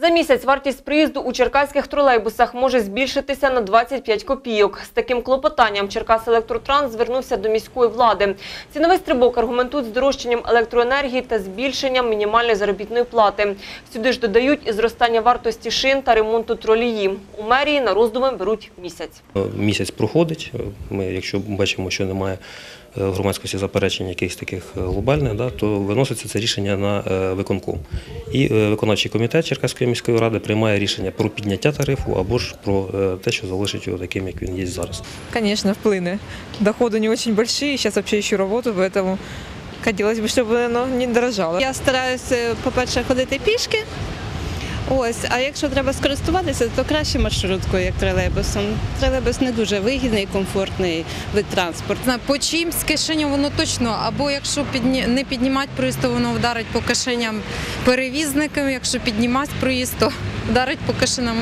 За місяць вартість проїзду у черкаських тролейбусах може збільшитися на 25 копійок. З таким клопотанням Черкас Електротранс звернувся до міської влади. Ціновий стрибок аргументують здорожчанням електроенергії та збільшенням мінімальної заробітної плати. Сюди ж додають і зростання вартості шин та ремонту тролеї. У мерії на роздуми беруть місяць. Місяць проходить. Ми, якщо бачимо, що немає в громадськості заперечень якихось таких е, глобальних, да, то виноситься це рішення на е, виконком. І е, виконавчий комітет Черкаської міської ради приймає рішення про підняття тарифу або ж про е, те, що залишить його таким, як він є зараз. Конечно, вплыны. Доходы не очень большие, сейчас вообще ищу работу, поэтому хотелось бы, чтобы оно не дорожало. Я стараюся, по-перше, ходити пішки. Ось, а якщо треба скористуватися, то краще маршруткою, як тролейбусом. Тролейбус не дуже вигідний комфортний вид транспорту. По По чиїмсь кишеням воно точно, або якщо підні... не піднімати проїзд, то воно вдарить по кишеням перевізникам, якщо піднімати проїзд, то вдарить по кишеням